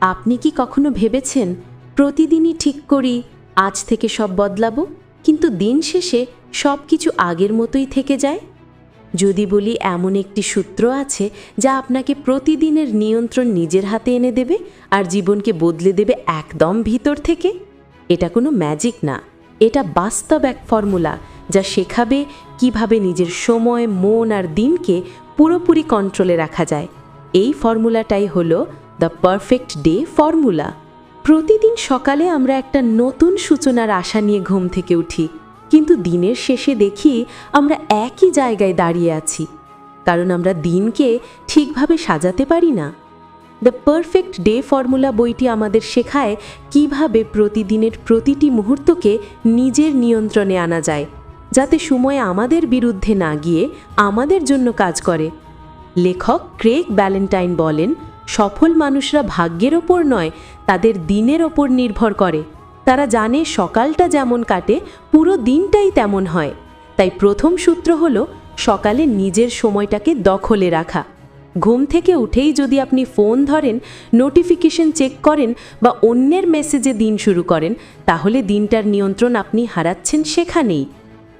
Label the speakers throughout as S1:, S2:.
S1: আপনি কি কখনো ভেবেছেন প্রতিদিনই ঠিক করি, আজ থেকে সব বদলাবো? কিন্তু দিন শেষে সব কিছু আগের মতোই থেকে যায়? যদি বলি এমন একটি সূত্র আছে যা আপনাকে প্রতিদিনের নিয়ন্ত্রণ নিজের হাতে এনে দেবে আর জীবনকে বদলে দেবে একদম ভিতর থেকে? এটা কোনো ম্যাজিক না। এটা বাস্তব এক ফর্মুলা যা শেখাবে কীভাবে নিজের সময়, মন আর দিনকে পুরোপুরি কন্ট্রোলে রাখা যায়। এই ফর্মুলাটাই হলো দ্য পারফেক্ট ডে ফর্মুলা। প্রতিদিন সকালে আমরা একটা নতুন সূচনার আশা নিয়ে ঘুম থেকে উঠি, কিন্তু দিনের শেষে দেখি আমরা একই জায়গায় দাঁড়িয়ে আছি, কারণ আমরা দিনকে ঠিকভাবে সাজাতে পারি না। দ্য পারফেক্ট ডে ফর্মুলা বইটি আমাদের শেখায় কীভাবে প্রতিদিনের প্রতিটি মুহূর্তকে নিজের নিয়ন্ত্রণে আনা যায়, যাতে সময় আমাদের বিরুদ্ধে না গিয়ে আমাদের জন্য কাজ করে। লেখক ক্রেক ব্যালেন্টাইন বলেন সফল মানুষরা ভাগ্যের ওপর নয়, তাদের দিনের ওপর নির্ভর করে। তারা জানে সকালটা যেমন কাটে, পুরো দিনটাই তেমন হয়। তাই প্রথম সূত্র হল, সকালে নিজের সময়টাকে দখলে রাখা। ঘুম থেকে উঠেই যদি আপনি ফোন ধরেন, নোটিফিকেশন চেক করেন বা অন্যের মেসেজে দিন শুরু করেন, তাহলে দিনটার নিয়ন্ত্রণ আপনি হারাচ্ছেন সেখানেই।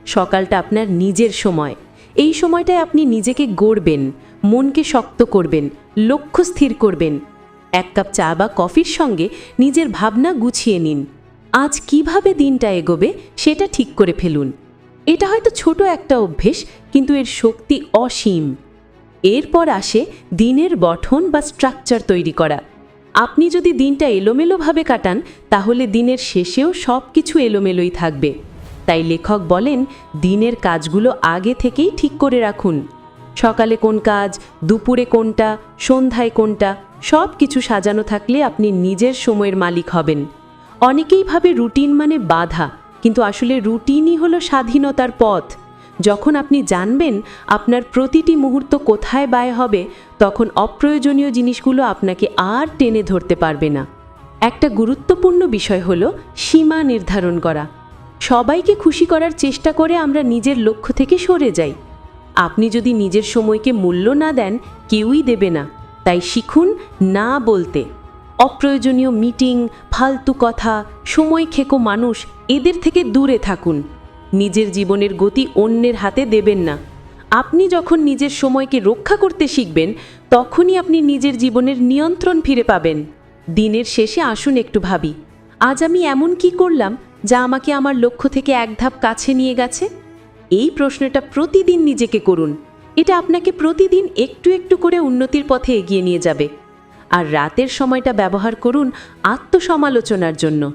S1: সকালটা আপনার নিজের সময়। এই সময়টায় আপনি নিজেকে গড়বেন। মনকে শক্ত করবেন, লক্ষ্য স্থির করবেন। এক কাপ চা বা কফির সঙ্গে নিজের ভাবনা গুছিয়ে নিন। আজ কীভাবে দিনটা এগোবে সেটা ঠিক করে ফেলুন। এটা হয়তো ছোট একটা অভ্যেস, কিন্তু এর শক্তি অসীম। এরপর আসে দিনের গঠন বা স্ট্রাকচার তৈরি করা। আপনি যদি দিনটা এলোমেলোভাবে কাটান, তাহলে দিনের শেষেও সব কিছু এলোমেলোই থাকবে। তাই লেখক বলেন, দিনের কাজগুলো আগে থেকেই ঠিক করে রাখুন। সকালে কোন কাজ, দুপুরে কোনটা, সন্ধ্যায় কোনটা সব কিছু সাজানো থাকলে আপনি নিজের সময়ের মালিক হবেন। অনেকেই ভাবে রুটিন মানে বাধা, কিন্তু আসলে রুটিনই হলো স্বাধীনতার পথ। যখন আপনি জানবেন আপনার প্রতিটি মুহূর্ত কোথায় ব্যয় হবে, তখন অপ্রয়োজনীয় জিনিসগুলো আপনাকে আর টেনে ধরতে পারবে না। একটা গুরুত্বপূর্ণ বিষয় হলো সীমা নির্ধারণ করা। সবাইকে খুশি করার চেষ্টা করে আমরা নিজের লক্ষ্য থেকে সরে যাই। আপনি যদি নিজের সময়কে মূল্য না দেন, কেউই দেবে না। তাই শিখুন না বলতে। অপ্রয়োজনীয় মিটিং, ফালতু কথা, সময় খেকো মানুষ, এদের থেকে দূরে থাকুন। নিজের জীবনের গতি অন্যের হাতে দেবেন না। আপনি যখন নিজের সময়কে রক্ষা করতে শিখবেন, তখনই আপনি নিজের জীবনের নিয়ন্ত্রণ ফিরে পাবেন। দিনের শেষে আসুন একটু ভাবি, আজ আমি এমন কি করলাম, যা আমাকে আমার লক্ষ্য থেকে এক ধাপ কাছে নিয়ে গেছে? এই প্রশ্নটা প্রতিদিন নিজেকে করুন। এটা আপনাকে প্রতিদিন একটু একটু করে উন্নতির পথে এগিয়ে নিয়ে যাবে। আর রাতের সময়টা ব্যবহার করুন আত্মসমালোচনার জন্য।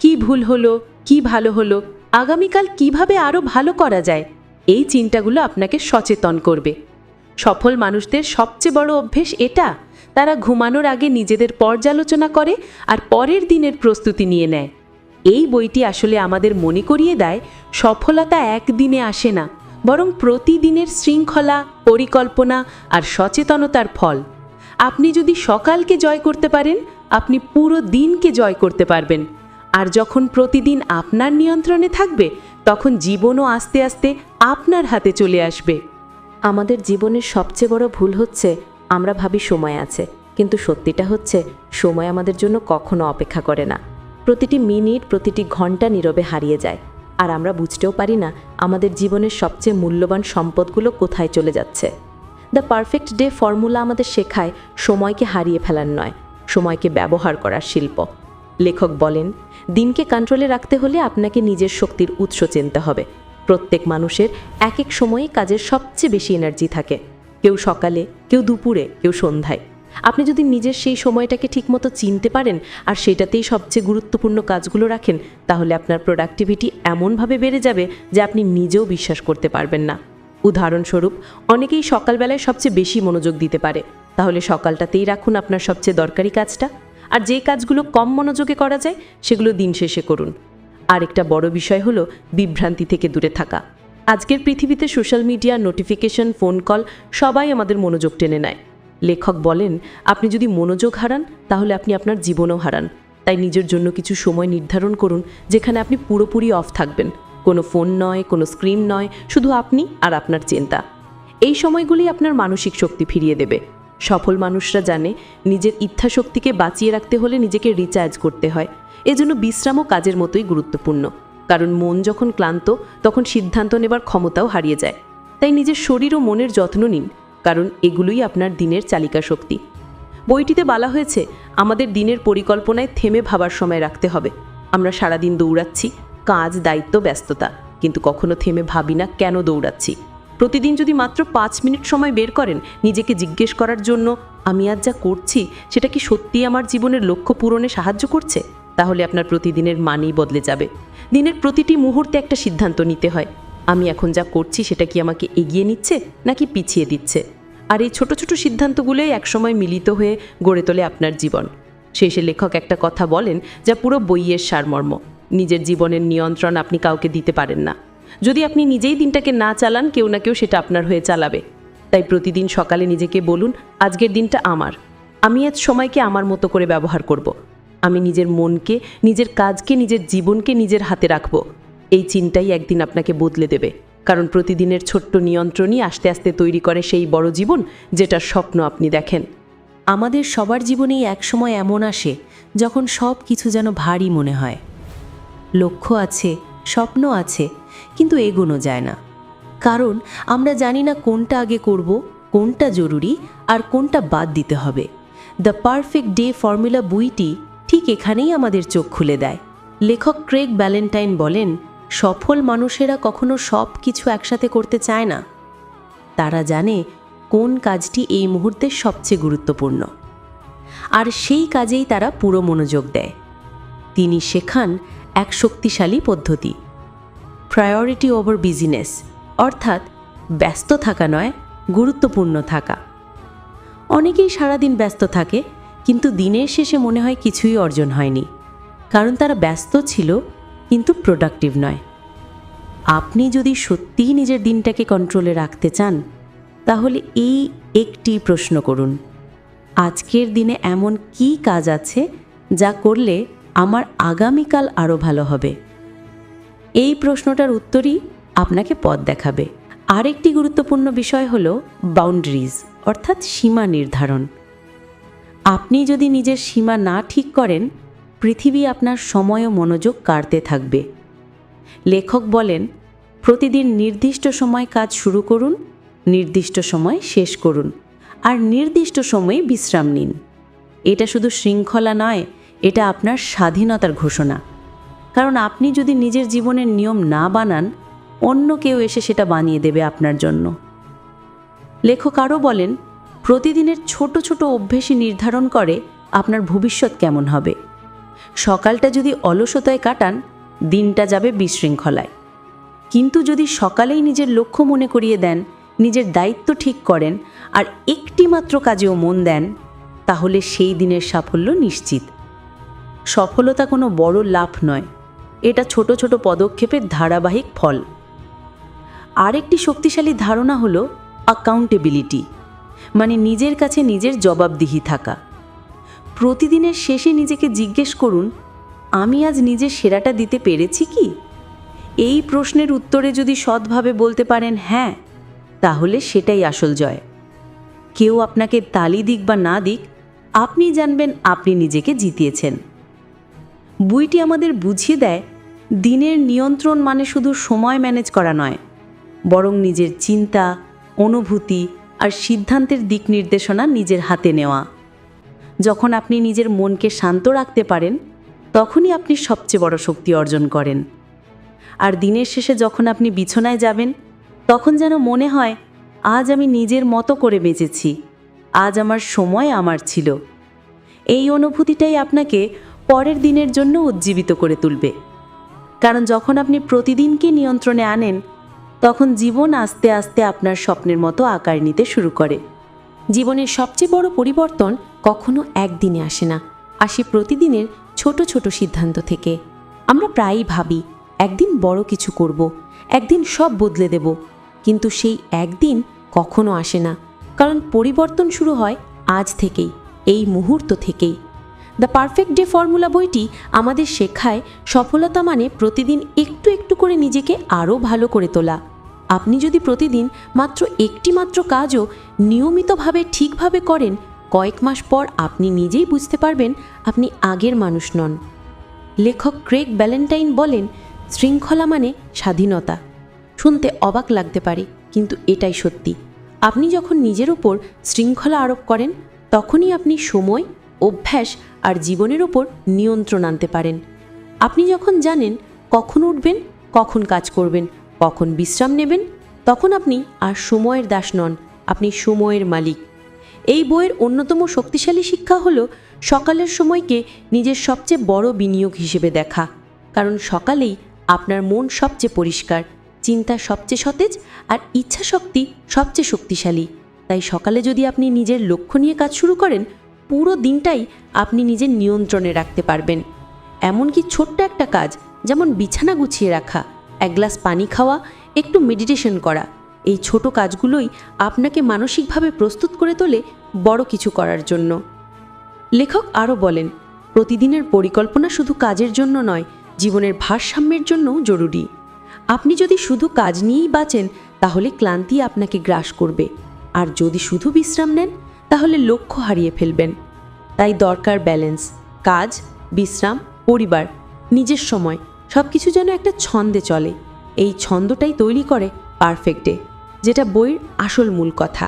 S1: কি ভুল হলো, কি ভালো হলো, আগামীকাল কীভাবে আরও ভালো করা যায়, এই চিন্তাগুলো আপনাকে সচেতন করবে। সফল মানুষদের সবচেয়ে বড় অভ্যেস এটা, তারা ঘুমানোর আগে নিজেদের পর্যালোচনা করে আর পরের দিনের প্রস্তুতি নিয়ে নেয়। এই বইটি আসলে আমাদের মনে করিয়ে দেয়, সফলতা একদিনে আসে না, বরং প্রতিদিনের শৃঙ্খলা, পরিকল্পনা আর সচেতনতার ফল। আপনি যদি সকালকে জয় করতে পারেন, আপনি পুরো দিনকে জয় করতে পারবেন। আর যখন প্রতিদিন আপনার নিয়ন্ত্রণে থাকবে, তখন জীবনও আস্তে আস্তে আপনার হাতে চলে আসবে। আমাদের জীবনের সবচেয়ে বড় ভুল হচ্ছে, আমরা ভাবি সময় আছে, কিন্তু সত্যিটা হচ্ছে, সময় আমাদের জন্য কখনো অপেক্ষা করে না। প্রতিটি মিনিট, প্রতিটি ঘণ্টা নীরবে হারিয়ে যায়। আর আমরা বুঝতেও পারি না আমাদের জীবনের সবচেয়ে মূল্যবান সম্পদগুলো কোথায় চলে যাচ্ছে। দ্য পারফেক্ট ডে ফর্মুলা আমাদের শেখায় সময়কে হারিয়ে ফেলার নয়, সময়কে ব্যবহার করার শিল্প। লেখক বলেন, দিনকে কন্ট্রোলে রাখতে হলে আপনাকে নিজের শক্তির উৎস চিনতে হবে। প্রত্যেক মানুষের এক এক সময়ে কাজের সবচেয়ে বেশি এনার্জি থাকে। কেউ সকালে, কেউ দুপুরে, কেউ সন্ধ্যায়। আপনি যদি নিজের সেই সময়টাকে ঠিকমতো চিনতে পারেন আর সেটাতেই সবচেয়ে গুরুত্বপূর্ণ কাজগুলো রাখেন, তাহলে আপনার প্রোডাক্টিভিটি এমনভাবে বেড়ে যাবে যে আপনি নিজেও বিশ্বাস করতে পারবেন না। উদাহরণস্বরূপ, অনেকেই সকালবেলায় সবচেয়ে বেশি মনোযোগ দিতে পারে। তাহলে সকালটাতেই রাখুন আপনার সবচেয়ে দরকারি কাজটা। আর যে কাজগুলো কম মনোযোগে করা যায়, সেগুলো দিন শেষে করুন। আরেকটা বড় বিষয় হলো বিভ্রান্তি থেকে দূরে থাকা। আজকের পৃথিবীতে social media notification phone call সবাই আমাদের মনোযোগ টেনে নেয়। লেখক বলেন, আপনি যদি মনোযোগ হারান, তাহলে আপনি আপনার জীবনও হারান। তাই নিজের জন্য কিছু সময় নির্ধারণ করুন, যেখানে আপনি পুরোপুরি অফ থাকবেন। কোনো ফোন নয়, কোনো স্ক্রিন নয়, শুধু আপনি আর আপনার চিন্তা। এই সময়গুলি আপনার মানসিক শক্তি ফিরিয়ে দেবে। সফল মানুষরা জানে, নিজের ইচ্ছাশক্তিকে বাঁচিয়ে রাখতে হলে নিজেকে রিচার্জ করতে হয়। এজন্য বিশ্রামও কাজের মতোই গুরুত্বপূর্ণ। কারণ মন যখন ক্লান্ত, তখন সিদ্ধান্ত নেবার ক্ষমতাও হারিয়ে যায়। তাই নিজের শরীর ও মনের যত্ন নিন। কারণ এগুলোই আপনার দিনের চালিকা শক্তি। বইটিতে বলা হয়েছে, আমাদের দিনের পরিকল্পনায় থেমে ভাবার সময় রাখতে হবে। আমরা সারাদিন দৌড়াচ্ছি, কাজ, দায়িত্ব, ব্যস্ততা। কিন্তু কখনো থেমে ভাবি না কেন দৌড়াচ্ছি। প্রতিদিন যদি মাত্র পাঁচ মিনিট সময় বের করেন, নিজেকে জিজ্ঞেস করার জন্য আমি আজ যা করছি, সেটা কি সত্যিই আমার জীবনের লক্ষ্য পূরণে সাহায্য করছে? তাহলে আপনার প্রতিদিনের মানেই বদলে যাবে। দিনের প্রতিটি মুহূর্তে একটা সিদ্ধান্ত নিতে হয়। আমি এখন যা করছি সেটা কি আমাকে এগিয়ে নিচ্ছে নাকি পিছিয়ে দিচ্ছে? আর এই ছোট ছোট সিদ্ধান্তগুলোই একসময় মিলিত হয়ে গড়ে তোলে আপনার জীবন। শেষে লেখক একটা কথা বলেন যা পুরো বইয়ের সারমর্ম। নিজের জীবনের নিয়ন্ত্রণ আপনি কাউকে দিতে পারেন না। যদি আপনি নিজেই দিনটাকে না চালান, কেউ না কেউ সেটা আপনার হয়ে চালাবে। তাই প্রতিদিন সকালে নিজেকে বলুন, আজকের দিনটা আমার। আমি আজ সময়কে আমার মতো করে ব্যবহার করব। আমি নিজের মনকে, নিজের কাজকে, নিজের জীবনকে নিজের হাতে রাখব। এই চিন্তাই একদিন আপনাকে বদলে দেবে। কারণ প্রতিদিনের ছোট্ট নিয়ন্ত্রণই আস্তে আস্তে তৈরি করে সেই বড় জীবন যেটার স্বপ্ন আপনি দেখেন।
S2: আমাদের সবার জীবনেই একসময় এমন আসে যখন সব কিছু যেন ভারী মনে হয়। লক্ষ্য আছে, স্বপ্ন আছে, কিন্তু এগোনো যায় না। কারণ আমরা জানি না কোনটা আগে করব, কোনটা জরুরি আর কোনটা বাদ দিতে হবে। দ্য পারফেক্ট ডে ফর্মুলা বইটি ঠিক এখানেই আমাদের চোখ খুলে দেয়। লেখক ক্রেগ ব্যালেন্টাইন বলেন সফল মানুষেরা কখনো সব কিছু একসাথে করতে চায় না। তারা জানে কোন কাজটি এই মুহূর্তে সবচেয়ে গুরুত্বপূর্ণ। আর সেই কাজেই তারা পুরো মনোযোগ দেয়। তিনি শেখান এক শক্তিশালী পদ্ধতি। প্রায়োরিটি ওভার বিজিনেস অর্থাৎ ব্যস্ত থাকা নয়, গুরুত্বপূর্ণ থাকা। অনেকেই সারাদিন ব্যস্ত থাকে, কিন্তু দিনের শেষে মনে হয় কিছুই অর্জন হয়নি। কারণ তারা ব্যস্ত ছিল কিন্তু প্রোডাক্টিভ নয়। আপনি যদি সত্যিই নিজের দিনটাকে কন্ট্রোলে রাখতে চান, তাহলে এই একটি প্রশ্ন করুন। আজকের দিনে এমন কি কাজ আছে যা করলে আমার আগামীকাল আরও ভালো হবে? এই প্রশ্নটার উত্তরই আপনাকে পথ দেখাবে। আরেকটি গুরুত্বপূর্ণ বিষয় হল বাউন্ডারিজ অর্থাৎ সীমা নির্ধারণ। আপনি যদি নিজের সীমা না ঠিক করেন পৃথিবী আপনার সময় ও মনোযোগ কাড়তে থাকবে। লেখক বলেন, প্রতিদিন নির্দিষ্ট সময় কাজ শুরু করুন, নির্দিষ্ট সময় শেষ করুন, আর নির্দিষ্ট সময়ে বিশ্রাম নিন। এটা শুধু শৃঙ্খলা নয়, এটা আপনার স্বাধীনতার ঘোষণা। কারণ আপনি যদি নিজের জীবনের নিয়ম না বানান, অন্য কেউ এসে সেটা বানিয়ে দেবে আপনার জন্য। লেখক আরও বলেন, প্রতিদিনের ছোট ছোট অভ্যেসই নির্ধারণ করে আপনার ভবিষ্যৎ কেমন হবে। সকালটা যদি অলসতায় কাটান, দিনটা যাবে বিশৃঙ্খলায়। কিন্তু যদি সকালেই নিজের লক্ষ্য মনে করিয়ে দেন, নিজের দায়িত্ব ঠিক করেন আর একটি মাত্র কাজেও মন দেন, তাহলে সেই দিনের সাফল্য নিশ্চিত। সফলতা কোনো বড় লাভ নয়। এটা ছোট ছোট পদক্ষেপের ধারাবাহিক ফল। আরেকটি শক্তিশালী ধারণা হলো অ্যাকাউন্টেবিলিটি মানে নিজের কাছে নিজের জবাবদিহি থাকা। প্রতিদিনের শেষে নিজেকে জিজ্ঞেস করুন, আমি আজ নিজের সেরাটা দিতে পেরেছি কি? এই প্রশ্নের উত্তরে যদি সৎভাবে বলতে পারেন হ্যাঁ তাহলে সেটাই আসল জয়। কেউ আপনাকে তালি দিক বা না দিক, আপনি জানবেন আপনি নিজেকে জিতিয়েছেন। বইটি আমাদের বুঝিয়ে দেয়, দিনের নিয়ন্ত্রণ মানে শুধু সময় ম্যানেজ করা নয়, বরং নিজের চিন্তা, অনুভূতি আর সিদ্ধান্তের দিক নির্দেশনা নিজের হাতে নেওয়া। যখন আপনি নিজের মনকে শান্ত রাখতে পারেন, তখনই আপনি সবচেয়ে বড় শক্তি অর্জন করেন। আর দিনের শেষে যখন আপনি বিছনায় যাবেন, তখন যেন মনে হয়, আজ আমি নিজের মতো করে বেঁচেছি, আজ আমার সময় আমার ছিল। এই অনুভূতিটাই আপনাকে পরের দিনের জন্য উজ্জীবিত করে তুলবে। কারণ যখন আপনি প্রতিদিনকে নিয়ন্ত্রণে আনেন, তখন জীবন আস্তে আস্তে আপনার স্বপ্নের মতো আকার নিতে শুরু করে।
S1: জীবনের সবচেয়ে বড় পরিবর্তন কখনো একদিনে আসে না, আসে প্রতিদিনের ছোট ছোট সিদ্ধান্ত থেকে। আমরা প্রায়ই ভাবি, একদিন বড় কিছু করব, একদিন সব বদলে দেব, কিন্তু সেই একদিন কখনো আসে না, কারণ পরিবর্তন শুরু হয় আজ থেকেই, এই মুহূর্ত থেকেই। দ্য পারফেক্ট ডে ফর্মুলা বইটি আমাদের শেখায় সফলতা মানে প্রতিদিন একটু একটু করে নিজেকে আরও ভালো করে তোলা। আপনি যদি প্রতিদিন মাত্র একটি মাত্র কাজও নিয়মিতভাবে ঠিকভাবে করেন, কয়েক মাস পর আপনি নিজেই বুঝতে পারবেন আপনি আগের মানুষ নন। লেখক ক্রেগ ব্যালেন্টাইন বলেন, শৃঙ্খলা মানে স্বাধীনতা। শুনতে অবাক লাগতে পারে, কিন্তু এটাই সত্যি। আপনি যখন নিজের ওপর শৃঙ্খলা আরোপ করেন, তখনই আপনি সময়, অভ্যাস আর জীবনের ওপর নিয়ন্ত্রণ আনতে পারেন। আপনি যখন জানেন কখন উঠবেন, কখন কাজ করবেন কখন বিশ্রাম নেবেন, তখন আপনি আর সময়ের দাস নন, আপনি সময়ের মালিক। এই বইয়ের অন্যতম শক্তিশালী শিক্ষা হলো সকালের সময়কে নিজের সবচেয়ে বড় বিনিয়োগ হিসেবে দেখা। কারণ সকালেই আপনার মন সবচেয়ে পরিষ্কার, চিন্তা সবচেয়ে সতেজ আর ইচ্ছা শক্তি সবচেয়ে শক্তিশালী। তাই সকালে যদি আপনি নিজের লক্ষ্য নিয়ে কাজ শুরু করেন, পুরো দিনটাই আপনি নিজের নিয়ন্ত্রণে রাখতে পারবেন। এমনকি ছোট্ট একটা কাজ, যেমন বিছানা গুছিয়ে রাখা এক গ্লাস পানি খাওয়া, একটু মেডিটেশন করা। এই ছোট কাজগুলোই আপনাকে মানসিকভাবে প্রস্তুত করে তোলে বড় কিছু করার জন্য। লেখক আরও বলেন, প্রতিদিনের পরিকল্পনা শুধু কাজের জন্য নয়, জীবনের ভারসাম্যের জন্যও জরুরি। আপনি যদি শুধু কাজ নিয়েই বাঁচেন, তাহলে ক্লান্তি আপনাকে গ্রাস করবে। আর যদি শুধু বিশ্রাম নেন, তাহলে লক্ষ্য হারিয়ে ফেলবেন। তাই দরকার ব্যালেন্স কাজ, বিশ্রাম, পরিবার, নিজের সময়। সব কিছু যেন একটা ছন্দে চলে। এই ছন্দটাই তৈরি করে পারফেক্ট যেটা বইয়ের আসল মূল কথা।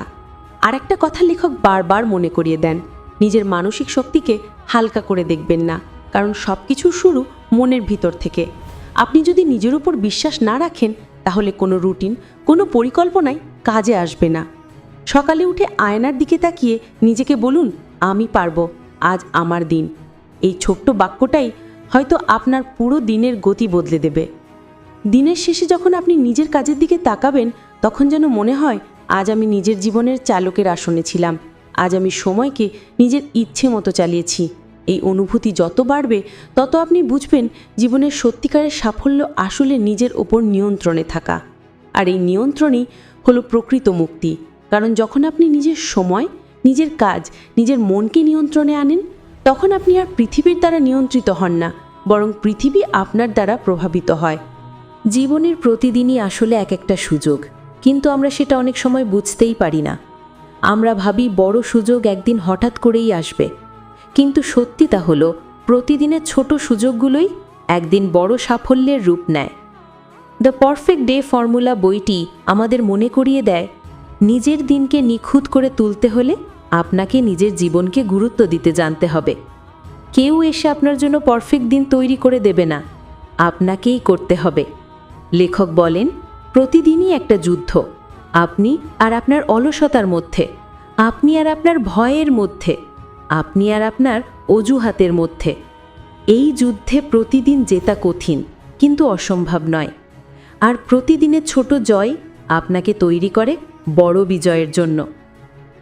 S1: আর একটা কথা লেখক বারবার মনে করিয়ে দেন, নিজের মানসিক শক্তিকে হালকা করে দেখবেন না, কারণ সব কিছুর শুরু মনের ভিতর থেকে। আপনি যদি নিজের উপর বিশ্বাস না রাখেন, তাহলে কোনো রুটিন, কোনো পরিকল্পনাই কাজে আসবে না। সকালে উঠে আয়নার দিকে তাকিয়ে নিজেকে বলুন, আমি পারব, আজ আমার দিন। এই ছোট্ট বাক্যটাই হয়তো আপনার পুরো দিনের গতি বদলে দেবে। দিনের শেষে যখন আপনি নিজের কাজের দিকে তাকাবেন, তখন যেন মনে হয়, আজ আমি নিজের জীবনের চালকের আসনে ছিলাম। আজ আমি সময়কে নিজের ইচ্ছে মতো চালিয়েছি। এই অনুভূতি যত বাড়বে, তত আপনি বুঝবেন জীবনের সত্যিকারের সাফল্য আসলে নিজের ওপর নিয়ন্ত্রণে থাকা। আর এই নিয়ন্ত্রণই হলো প্রকৃত মুক্তি। কারণ যখন আপনি নিজের সময়, নিজের কাজ, নিজের মনকে নিয়ন্ত্রণে আনেন তখন আপনি আর পৃথিবীর দ্বারা নিয়ন্ত্রিত হন না, বরং পৃথিবী আপনার দ্বারা প্রভাবিত হয়। জীবনের প্রতিদিনই আসলে এক একটা সুযোগ, কিন্তু আমরা সেটা অনেক সময় বুঝতেই পারি না। আমরা ভাবি বড় সুযোগ একদিন হঠাৎ করেই আসবে, কিন্তু সত্যি তা হলো, প্রতিদিনের ছোট সুযোগগুলোই একদিন বড় সাফল্যের রূপ নেয়। দ্য পারফেক্ট ডে ফর্মুলা বইটি আমাদের মনে করিয়ে দেয়, নিজের দিনকে নিখুঁত করে তুলতে হলে আপনাকে নিজের জীবনকে গুরুত্ব দিতে জানতে হবে। কেউ এসে আপনার জন্য পারফেক্ট দিন তৈরি করে দেবে না। আপনাকেই করতে হবে। লেখক বলেন, প্রতিদিনই একটা যুদ্ধ। আপনি আর আপনার অলসতার মধ্যে। আপনি আর আপনার ভয়ের মধ্যে। আপনি আর আপনার অজুহাতের মধ্যে। এই যুদ্ধে প্রতিদিন জেতা কঠিন, কিন্তু অসম্ভব নয়। আর প্রতিদিনের ছোট জয় আপনাকে তৈরি করে বড় বিজয়ের জন্য।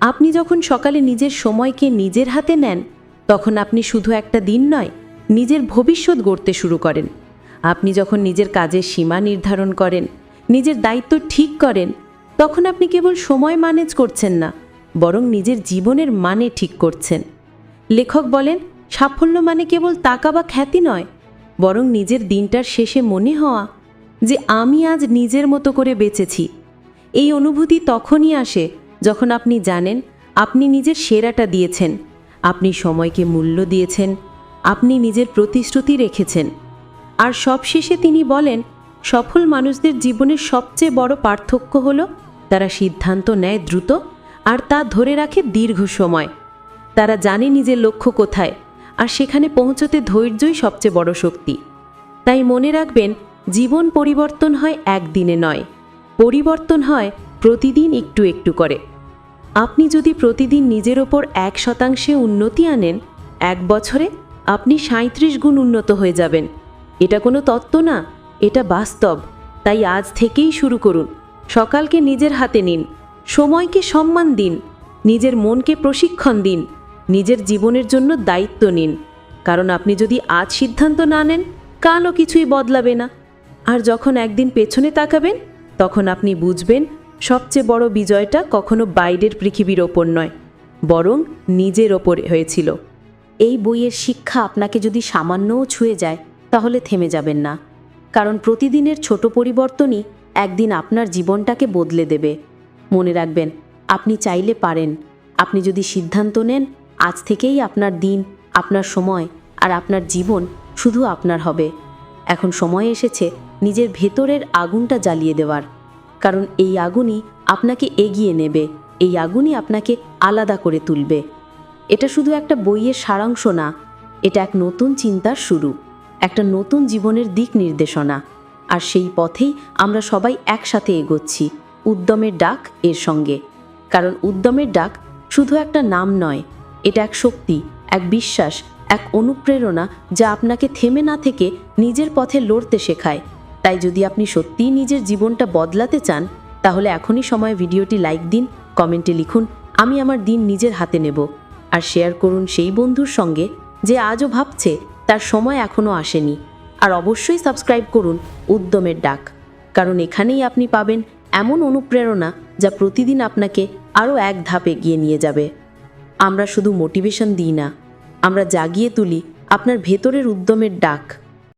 S1: আপনি যখন সকালে নিজের সময়কে নিজের হাতে নেন, তখন আপনি শুধু একটা দিন নয়, নিজের ভবিষ্যৎ গড়তে শুরু করেন। আপনি যখন নিজের কাজের সীমা নির্ধারণ করেন, নিজের দায়িত্ব ঠিক করেন, তখন আপনি কেবল সময় ম্যানেজ করছেন না, বরং নিজের জীবনের মানে ঠিক করছেন। লেখক বলেন, সাফল্য মানে কেবল টাকা বা খ্যাতি নয়, বরং নিজের দিনটার শেষে মনে হওয়া যে আমি আজ নিজের মতো করে বেঁচেছি। এই অনুভূতি তখনই আসে যখন আপনি জানেন, আপনি নিজের সেরাটা দিয়েছেন, আপনি সময়কে মূল্য দিয়েছেন, আপনি নিজের প্রতিশ্রুতি রেখেছেন। আর সবশেষে তিনি বলেন, সফল মানুষদের জীবনের সবচেয়ে বড় পার্থক্য হলো, তারা সিদ্ধান্ত নেয় দ্রুত আর তা ধরে রাখে দীর্ঘ সময়। তারা জানে নিজের লক্ষ্য কোথায় আর সেখানে পৌঁছতে ধৈর্যই সবচেয়ে বড় শক্তি। তাই মনে রাখবেন, জীবন পরিবর্তন হয় একদিনে নয়, পরিবর্তন হয় প্রতিদিন একটু একটু করে। আপনি যদি প্রতিদিন নিজের ওপর এক শতাংশে উন্নতি আনেন, এক বছরে আপনি সাঁত্রিশ গুণ উন্নত হয়ে যাবেন। এটা কোনো তত্ত্ব না, এটা বাস্তব। তাই আজ থেকেই শুরু করুন। সকালকে নিজের হাতে নিন। সময়কে সম্মান দিন। নিজের মনকে প্রশিক্ষণ দিন। নিজের জীবনের জন্য দায়িত্ব নিন। কারণ আপনি যদি আজ সিদ্ধান্ত না নেন, কালও কিছুই বদলাবে না। আর যখন একদিন পেছনে তাকাবেন, তখন আপনি বুঝবেন সবচেয়ে বড় বিজয়টা কখনো বাইরের পৃথিবীর ওপর নয়, বরং নিজের ওপর হয়েছিল। এই বইয়ের শিক্ষা আপনাকে যদি সামান্যও ছুঁয়ে যায়, তাহলে থেমে যাবেন না। কারণ প্রতিদিনের ছোট পরিবর্তনই একদিন আপনার জীবনটাকে বদলে দেবে। মনে রাখবেন, আপনি চাইলে পারেন। আপনি যদি সিদ্ধান্ত নেন, আজ থেকেই আপনার দিন, আপনার সময় আর আপনার জীবন শুধু আপনার হবে। এখন সময় এসেছে নিজের ভেতরের আগুনটা জ্বালিয়ে দেওয়ার। কারণ এই আগুনই আপনাকে এগিয়ে নেবে। এই আগুনই আপনাকে আলাদা করে তুলবে। এটা শুধু একটা বইয়ের সারাংশ না, এটা এক নতুন চিন্তার শুরু, একটা নতুন জীবনের দিক নির্দেশনা। আর সেই পথেই আমরা সবাই একসাথে এগোচ্ছি, উদ্যমের ডাক এর সঙ্গে। কারণ উদ্যমের ডাক শুধু একটা নাম নয়, এটা এক শক্তি, এক বিশ্বাস, এক অনুপ্রেরণা যা আপনাকে থেমে না থেকে নিজের পথে লড়তে শেখায়। তাই যদি আপনি সত্যিই নিজের জীবনটা বদলাতে চান, তাহলে এখনই সময় ভিডিওটি লাইক দিন, কমেন্টে লিখুন, আমি আমার দিন নিজের হাতে নেব। আর শেয়ার করুন সেই বন্ধুর সঙ্গে যে আজও ভাবছে তার সময় এখনও আসেনি। আর অবশ্যই সাবস্ক্রাইব করুন উদ্যমের ডাক, কারণ এখানেই আপনি পাবেন এমন অনুপ্রেরণা যা প্রতিদিন আপনাকে আরও এক ধাপ এগিয়ে নিয়ে যাবে। আমরা শুধু মোটিভেশন দিই না, আমরা জাগিয়ে তুলি আপনার ভেতরের উদ্যমের ডাক।